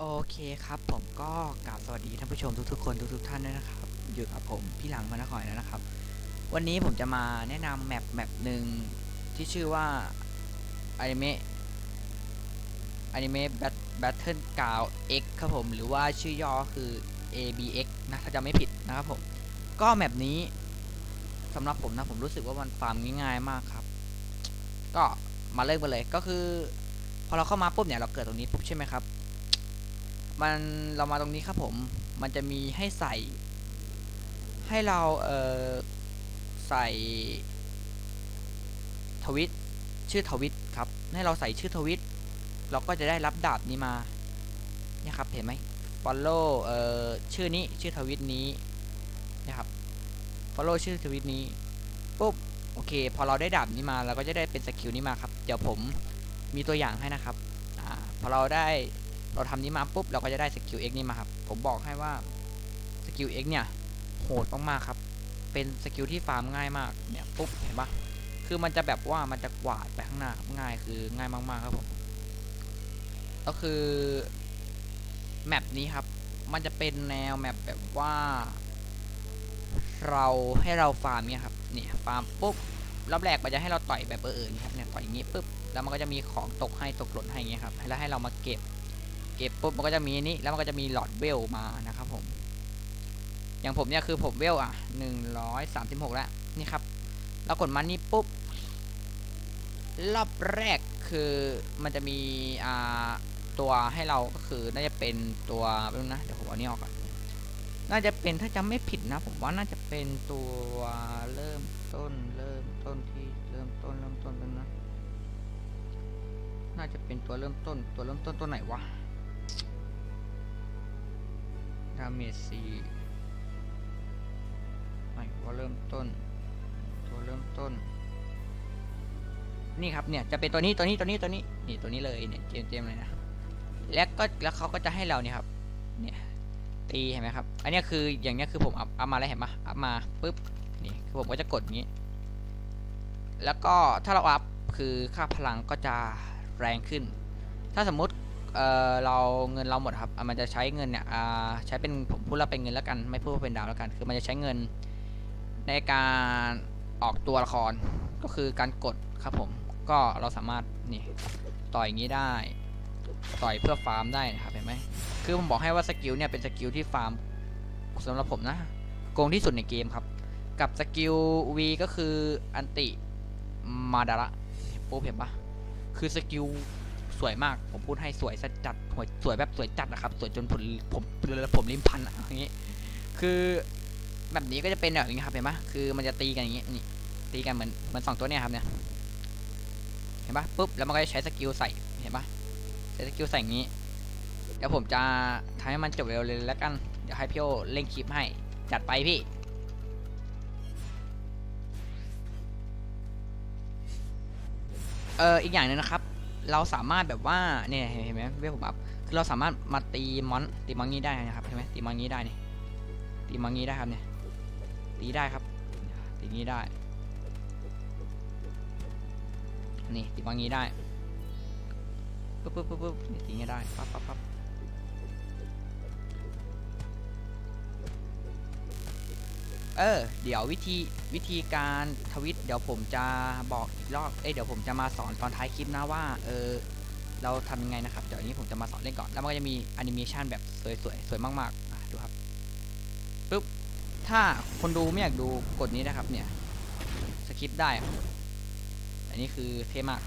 โอเคครับ ผมก็กราบสวัสดีท่านผู้ชมทุกๆคนทุกๆท่านด้วยนะครับอยู่กับผมพี่หลังพระนครแล้วนะครับ วันนี้ผมจะมาแนะนำแมปแมปหนึ่งที่ชื่อว่าอนิเมะอนิเมะแบทเทิลกาว X ครับผม หรือว่าชื่อย่อคือ ABX นะถ้าจะไม่ผิดนะครับผม ก็แมปนี้สำหรับผมนะผมรู้สึกว่ามันฟาร์มง่ายๆมากครับ ก็มาเริ่มกันเลยก็คือ พอเราเข้ามาปุ๊บเนี่ยเราเกิดตรงนี้ปุ๊บใช่ไหมครับ มันเรามาตรงนี้ครับผม มันจะมีให้ใส่ ให้เราเอ่อใส่ทวิตชื่อทวิตครับ ให้เราใส่ชื่อทวิต เราก็จะได้รับดาบนี้มาเนี่ยครับเห็นไหม follow เอ่อชื่อนี้ชื่อทวิตนี้นะครับ follow ชื่อทวิตนี้ปุ๊บโอเค พอเราได้ดาบนี้มาเราก็จะได้เป็นสกิลนี้มาครับ เดี๋ยวผมมีตัวอย่างให้นะครับอ่าพอเราได้ เราทำนี้มาปุ๊บเราก็จะได้สกิล X นี้มาครับ ผมบอกให้ว่าสกิล X เนี่ยโหดมากๆครับ เป็นสกิลที่ฟาร์มง่ายมากเนี่ยปุ๊บเห็นปะคือมันจะแบบว่ามันจะกวาดไปข้างหน้าครับง่ายคือง่ายมากๆครับผมก็คือแมปนี้ครับ มันจะเป็นแนวแมปแบบว่า เราให้เราฟาร์มเนี่ยครับเนี่ยฟาร์มปุ๊บรอบแรกมันจะให้เราต่อยแบบเออๆอย่างนี้ครับเนี่ยต่อยอย่างนี้ปุ๊บแล้วมันก็จะมีของตกให้ตกหล่นให้เงี้ยครับแล้วให้เรามาเก็บ เก็บปุ๊บมันก็จะมีนี่แล้วมันก็จะมีหลอดเวลมานะครับผม อย่างผมเนี่ยคือผมเวลอะหนึ่งร้อยสามสิบหกแล้วนี่ครับเรากดมันนี่ปุ๊บรอบแรกคือมันจะมีอ่าตัวให้เราก็คือน่าจะเป็นตัวแป๊บนึงนะเดี๋ยวผมเอานี่ออกก่อนน่าจะเป็นถ้าจำไม่ผิดนะ ผมว่าน่าจะเป็นตัวเริ่มต้นเริ่มต้นที่เริ่มต้นเริ่มต้นกันนะน่าจะเป็นตัวเริ่มต้นตัวเริ่มต้นตัวไหนวะาเมจซีไม่ว่าเริ่มต้น ตัวเริ่มต้น นี่ครับเนี่ยจะเป็นตัวนี้ตัวนี้ตัวนี้ตัวนี้นี่ตัวนี้เลยเนี่ยเจมเจมเลยนะแล้วก็แล้วเขาก็จะให้เราเนี่ยครับ เนี่ยตีเห็นไหมครับ อันนี้คืออย่างนี้คือผมอัพอัพมาแล้วเห็นปะอัพมาปุ๊บนี่คือผมก็จะกดอย่างนี้ แล้วก็ถ้าเราอัพคือค่าพลังก็จะแรงขึ้น ถ้าสมมติ เออเราเงินเราหมดครับอะมันจะใช้เงินเนี่ยอ่าใช้เป็นผมพูดว่าเป็นเงินแล้วกัน ไม่พูดว่าเป็นดาวแล้วกัน คือมันจะใช้เงินในการออกตัวละครก็คือการกดครับผม ก็เราสามารถนี่ต่อยอย่างนี้ได้ ต่อยเพื่อฟาร์มได้นะครับเห็นไหมคือผมบอกให้ว่าสกิลเนี่ยเป็นสกิลที่ฟาร์มสำหรับผมนะโกงที่สุดในเกมครับ กับสกิล V ก็คืออันติมาดาระปุ๊บเห็นปะคือสกิล สวยมาก ผมพูดให้สวยสัดจัดสวยสวยแบบสวยจัดนะครับ สวยจนผมผมผมริมพันอะอย่างงี้ คือแบบนี้ก็จะเป็นแบบนี้ครับเห็นปะคือมันจะตีกันอย่างงี้นี่ตีกันเหมือนเหมือนสองตัวเนี่ยครับเนี่ยเห็นปะปุ๊บแล้วมันก็จะใช้สกิลใส่เห็นปะใช้สกิลใส่อย่างงี้เดี๋ยวผมจะทำให้มันจบเร็วเลยแล้วกันเดี๋ยวให้พี่โอเล่นคลิปให้ จัดไปพี่เอออีกอย่างหนึงนะครับ เราสามารถแบบว่าเนี่ยเห็นไหมเวลผมอัพคือเราสามารถมาตีมอนตีมอนงี้ได้นะครับเห็นไหมตีมอนงี้ได้นี่ตีมอนงี้ได้ครับเนี่ยตีได้ครับตีงี้ได้นี่ตีมอนงี้ได้ปุ๊บปุ๊บปุ๊บปุ๊บตีงี้ได้ปั๊บปั๊บปั๊บ เออ เดี๋ยววิธีวิธีการทวิตเดี๋ยวผมจะบอกอีกรอบ เอ้ยเดี๋ยวผมจะมาสอนตอนท้ายคลิปนะว่า เออ เราทำยังไงนะครับ เดี๋ยวอันนี้ผมจะมาสอนเล่นก่อน แล้วมันก็จะมีแอนิเมชันแบบสวยๆ สวยมากๆอะดูครับปุ๊บ ถ้าคนดูไม่อยากดูกดนี้นะครับเนี่ย สคิปได้ อันนี้คือเท่มาก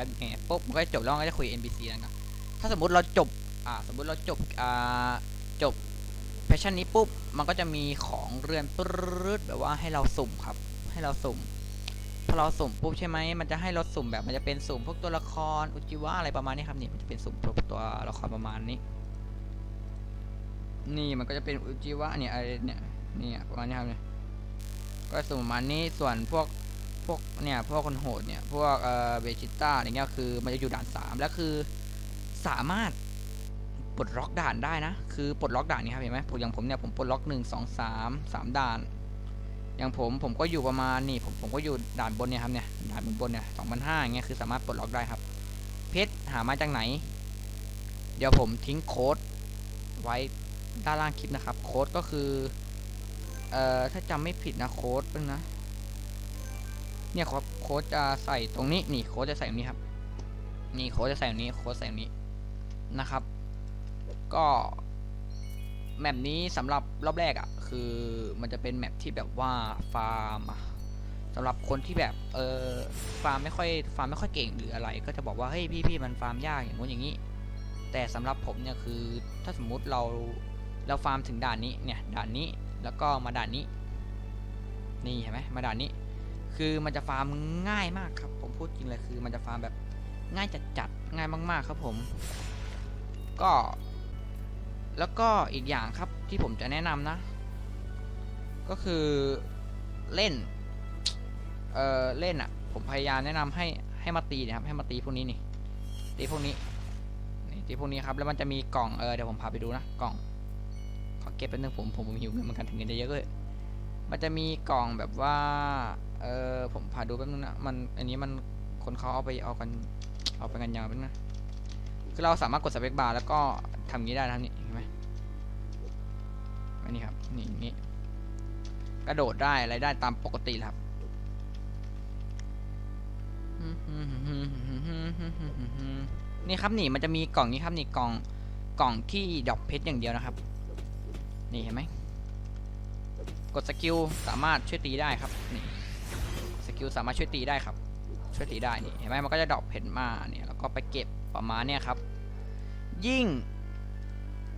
แคสไงปุ๊บมันก็จะจบแล้วก็จะคุย NPC แล้วนะถ้าสมมติเราจบอ่าสมมติเราจบอ่าจบแพชชั่นนี้ปุ๊บมันก็จะมีของเรือนปรืดแบบว่าให้เราสุ่มครับ ให้เราสุ่มพอเราสุ่มปุ๊บใช่ไหมมันจะให้เราสุ่มแบบมันจะเป็นสุ่มพวกตัวละครอุจิวะอะไรประมาณนี้ครับเนี่ยมันจะเป็นสุ่มพวกตัวละครประมาณนี้ นี่มันก็จะเป็นอุจิวะเนี่ยอะไรเนี่ยนี่ประมาณนี้ครับเนี่ยก็สุ่มประมาณนี้ส่วนพวก พวกเนี่ยพวกคนโหดเนี่ยพวกเอ่อเบจิต้าอะไรเงี้ยคือมันจะอยู่ด่านสามแล้วคือสามารถปลดล็อกด่านได้นะ คือปลดล็อกด่านนี้ครับเห็นไหมผมอย่างผมเนี่ยผมปลดล็อกหนึ่งสองสามสามด่าน อย่างผมผมก็อยู่ประมาณนี่ผมผมก็อยู่ด่านบนเนี่ยครับเนี่ยด่านบนบนเนี่ยสองพันห้าอย่างเงี้ยคือสามารถปลดล็อกได้ครับ เพชรหามาจากไหน เดี๋ยวผมทิ้งโค้ดไว้ด้านล่างคลิปนะครับ โค้ดก็คือเอ่อถ้าจำไม่ผิดนะโค้ดเป็นงนะ เนี่ยครับโค้ดจะใส่ตรงนี้นี่โค้ดจะใส่ตรงนี้ครับ นี่โค้ดจะใส่ตรงนี้โค้ดใส่ตรงนี้นะครับ ก็แมปนี้สำหรับรอบแรกอะ่ะคือมันจะเป็นแมปที่แบบว่าฟาร์มสำหรับคนที่แบบเออฟาร์มไม่ค่อยฟาร์มไม่ค่อยเก่งหรืออะไร ก็จะบอกว่าเฮ้ยพี่พี่มันฟาร์มยากอย่างงู้นอย่างนี้ แต่สำหรับผมเนี่ยคือถ้าสมมุติเราเราฟาร์มถึงด่านนี้เนี่ยด่านนี้แล้วก็มาด่านนี้ นี่เห็นไหมมาด่านนี้ คือมันจะฟาร์มง่ายมากครับ ผมพูดจริงเลยคือ มันจะฟาร์มแบบง่ายจัดจัดๆง่ายมากๆ ครับผม ก็ แล้วก็อีกอย่างครับที่ผมจะแนะนำนะ ก็คือเล่น เออเล่นอะ ผมพยายามแนะนำให้ให้มาตีนะครับ ให้มาตีพวกนี้นี่ตีพวกนี้นี่ตีพวกนี้ครับ แล้วมันจะมีกล่องเออเดี๋ยวผมพาไปดูนะกล่องขอเก็บแป๊บนึงผมผมผมหิวเงินเหมือนกันถึงเงินจะเยอะเลย มันจะมีกล่องแบบว่า เออผมพาดูแป๊บนึงนะมันอันนี้มันคนเขาเอาไปเอากันเอาไปกันยาวแป๊บนึงนะคือเราสามารถกดสเปคบาร์แล้วก็ทำอย่างนี้ได้นะครับนี่เห็นไหมอันนี้ครับนี่อย่างนี้ กระโดดได้อะไรได้ตามปกติครับนี่ครับนี่มันจะมีกล่องนี้ครับนี่กล่องกล่องที่ดอกเพชรอย่างเดียวนะครับ นี่เห็นไหม กดสกิลสามารถช่วยตีได้ครับนี่สกิลสามารถช่วยตีได้ครับ ช่วยตีได้นี่เห็นไหมมันก็จะดรอปเพชรมาเนี่ยแล้วก็ไปเก็บประมาณเนี่ยครับ ยิ่ง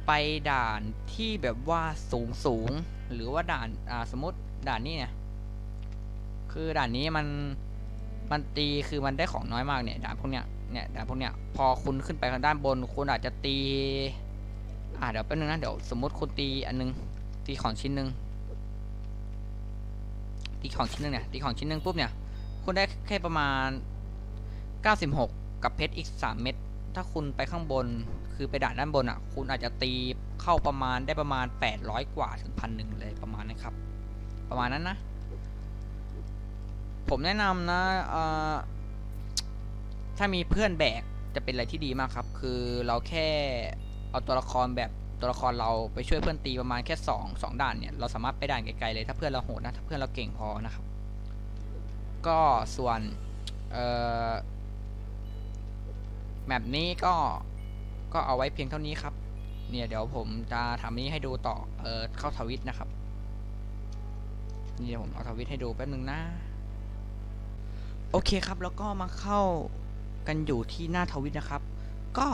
ไปด่านที่แบบว่าสูงสูงหรือว่าด่านอ่าสมมติด่านนี้เนี่ยคือด่านนี้มันมันตีคือมันได้ของน้อยมากเนี่ยด่านพวกเนี้ยเนี่ยด่านพวกเนี้ยพอคุณขึ้นไปทางด้านบน คุณอาจจะตีอ่าเดี๋ยวแป๊บนึงนะเดี๋ยวสมมติคุณตีอันนึงตีของชิ้นหนึ่ง ตีของชิ้นหนึ่งเนี่ยตีของชิ้นหนึ่งปุ๊บเนี่ยคุณได้แค่ประมาณ 96 กับเพชรอีก 3 เม็ดถ้าคุณไปข้างบนคือไปด่านด้านบนอะ คุณอาจจะตีเข้าประมาณได้ประมาณ 800 กว่าถึงพันหนึ่งเลยประมาณนะครับ ประมาณนั้นนะ ผมแนะนำนะถ้ามีเพื่อนแบกจะเป็นอะไรที่ดีมากครับ คือเราแค่เอาตัวละครแบบ ตัวละครเราไปช่วยเพื่อนตีประมาณแค่2 2ด่านเนี่ยเราสามารถไปด่านไกลๆเลย ถ้าเพื่อนเราโหดนะถ้าเพื่อนเราเก่งพอนะครับ ก็ส่วนเอ่อแมปนี้ก็ก็เอาไว้เพียงเท่านี้ครับ เนี่ยเดี๋ยวผมจะทำนี้ให้ดูต่อเออเข้าทวิตนะครับนี่เดี๋ยวผมเอาทวิตให้ดูแป๊บนึงนะ โอเคครับแล้วก็มาเข้ากันอยู่ที่หน้าทวิตนะครับ ก็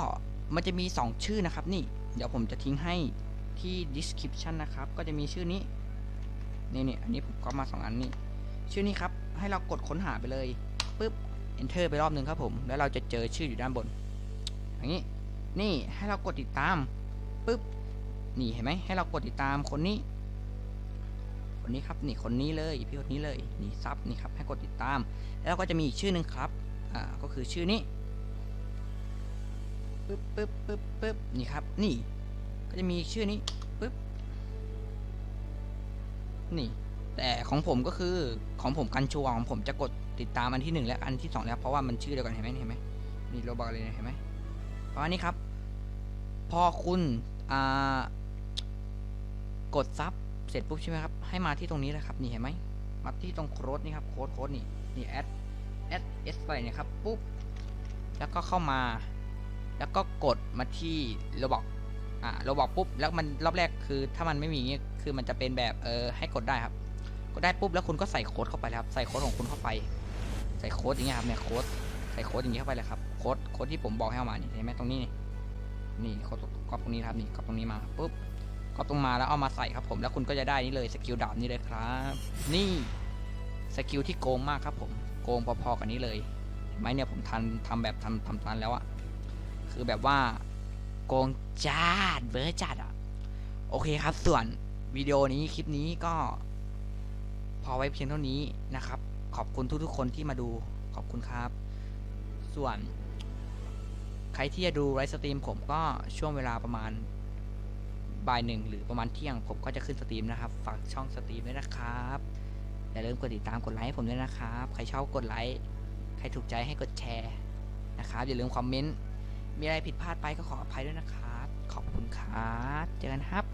มันจะมี 2 ชื่อนะครับนี่ เดี๋ยวผมจะทิ้งให้ที่ description นะครับ ก็จะมีชื่อนี้ นี่นี่อันนี้ผมก็มาสองอันนี้ ชื่อนี้ครับ ให้เรากดค้นหาไปเลยปุ๊บ enter ไปรอบนึงครับผม แล้วเราจะเจอชื่ออยู่ด้านบน อย่างนี้ นี่ให้เรากดติดตามปุ๊บ นี่เห็นไหม ให้เรากดติดตามคนนี้ คนนี้ครับ นี่คนนี้เลย พี่คนนี้เลย นี่ซับ นี่ครับ ให้กดติดตาม แล้วก็จะมีอีกชื่อหนึ่งครับ อ่า ก็คือชื่อนี้ ปึ๊บปึ๊บปึ๊บปึ๊บนี่ครับ นี่ ก็จะมีชื่อนี้ปึ๊บ นี่ แต่ของผมก็คือของผมกันชัวร์ของผมจะกดติดตามอันที่หนึ่งและอันที่สองแล้วเพราะว่ามันชื่อเดียวกันเห็นไหมเห็นไหมนี่โรบอกเลยเห็นไหมเพราะอันนี้ครับ พอคุณกดซับเสร็จปุ๊บใช่ไหมครับ ให้มาที่ตรงนี้เลยครับ นี่เห็นไหมมาที่ตรงโค้ดนี่ครับ โค้ดโค้ดนี่ นี่แอดแอดเอสไปนี่ยครับ ปุ๊บ แล้วก็เข้ามา แล้วก็กดมาที่โรบอกอ่าโรบอกปุ๊บแล้วมันรอบแรกคือถ้ามันไม่มีอย่างงี้คือมันจะเป็นแบบเออให้กดได้ครับ กดได้ปุ๊บแล้วคุณก็ใส่โค้ดเข้าไปครับใส่โค้ดของคุณเข้าไป ใส่โค้ดอย่างเงี้ยครับเนี่ยโค้ดใส่โค้ดอย่างเงี้ยเข้าไปเลยครับโค้ดโค้ดที่ผมบอกให้เอามานี่เห็นไหมตรงนี้นี่นี่โค้ดก๊อปตรงนี้ครับนี่ก๊อปตรงนี้มาปุ๊บก๊อปตรงมาแล้วเอามาใส่ครับผมแล้วคุณก็จะได้นี่เลยสกิลดาบนี่เลยครับ นี่สกิลที่โกงมากครับผมโกงพอๆกันนี้เลยเห็นไหมเนี่ยผมทันทำแบบทำทำทันแล้วอะ คือแบบว่าโกงจัดเบอร์จัดอะโอเคครับ ส่วนวิดีโอนี้คลิปนี้ก็ พอไว้เพียงเท่านี้นะครับ ขอบคุณทุกๆคนที่มาดูขอบคุณครับ ส่วน ใครที่จะดูไลฟ์สตรีมผมก็ช่วงเวลาประมาณบ่ายหนึ่งหรือประมาณเที่ยงผมก็จะขึ้นสตรีมนะครับ ฝากช่องสตรีมด้วยนะครับอย่าลืมกดติดตามกดไลค์ให้ผมด้วยนะครับ ใครชอบกดไลค์ ใครถูกใจให้กดแชร์นะครับ อย่าลืมคอมเมนต์ มีอะไรผิดพลาดไปก็ขออภัยด้วยนะครับ ขอบคุณครับ เจอกันครับ